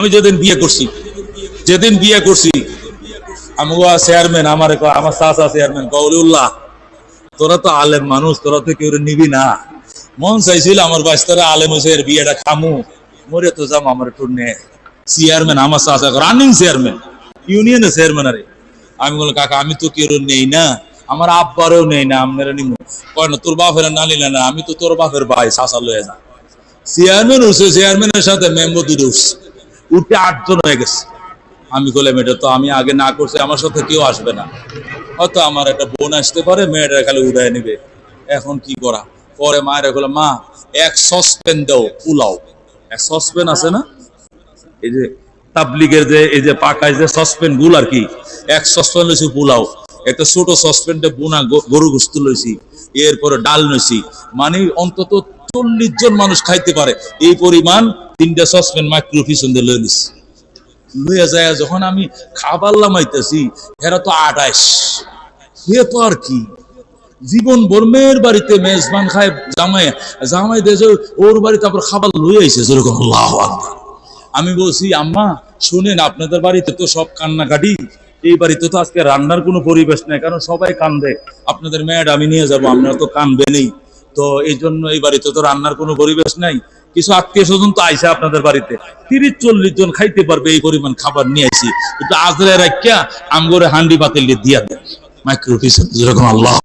আমি যেদিন বিয়ে করছি, যেদিন বিয়ে করছি আমি চেয়ারম্যান আমার আমার চাচা চেয়ারম্যান কৌলিউল্লাহ তোরা তো আলেম মানুষ, তোরা তো কেউ নিবি না। মন চাইছিল আমার বাস্তরে আলেম হয়েছে এর বিয়েটা খামু। মরে তো যাম আমার একটু নে চেয়ারম্যান আমার চাচা রানিং চেয়ারম্যান ইউনিয়নের চেয়ারম্যান আরে। আমি বললাম, কাকা, আমি তো কেউ নেই না। আমার আব্বারও নেই না, আপনারা নিমু। কয় না, তোর বাপের না নিলে না আমি তো তোর বাপের ভাই, চাচা লয়ে যা। চেয়ারম্যান উঠছে চেয়ারম্যানের সাথে মেম্বার দুটো উঠছে উঠে আটজন হয়ে গেছে। আমি বললাম এটা তো আমি আগে না করছি, আমার সাথে কেউ আসবে না। হয়তো আমার একটা বোন আসতে পারে, মেয়েটা খালি উড়ায় নেবে। এখন কি করা? পরে মায়ের বলে মা, এক সসপেন দাও পোলাও এক সসপেন আছে না? এই যে তাবলিগের যে, এই যে পাকায় যে সসপেন গুল আর কি, এক সসপেন লইছি পোলাও একটা ছোট সসপেনটা বোনা গরু গোস্ত লইছি, এরপরে ডাল লইছি। মানে অন্তত চল্লিশ জন মানুষ খাইতে পারে। এই পরিমাণ তিনটা সসপেন মাইক্রো পিছন দিয়ে লইয়া যায়, যখন আমি খাবার লামাইতেছি, এরা তো আটাইশ। এ তো আর কি? জীবন বর্মের বাড়িতে মেজবান খায় জামাই জামাই দেশে ওর বাড়িতে আবার খাবার লই আইছে, যেরকম আল্লাহ আমি বলছি, আম্মা, শুনেন, আপনাদের বাড়িতে তো সব কান্নাকাটি। এই বাড়িতে তো আজকে রান্নার কোনো পরিবেশ নেই, কারণ সবাই কান্দে। আপনাদের মেয়েড আমি নিয়ে যাব, আপনারা তো কানবেনই। তো এই জন্য এই বাড়িতে তো রান্নার কোনো পরিবেশ নাই। কিছু আত্মীয় স্বজন তো আইসে আপনাদের বাড়িতে। তিরিশ চল্লিশ জন খাইতে পারবে এই পরিমাণ খাবার নিয়ে আসি একটু আজরে রাখিয়া আমগরে হান্ডি পাতিল দিয়ে দিয়া দেয় মাইক্রোফিস আল্লাহ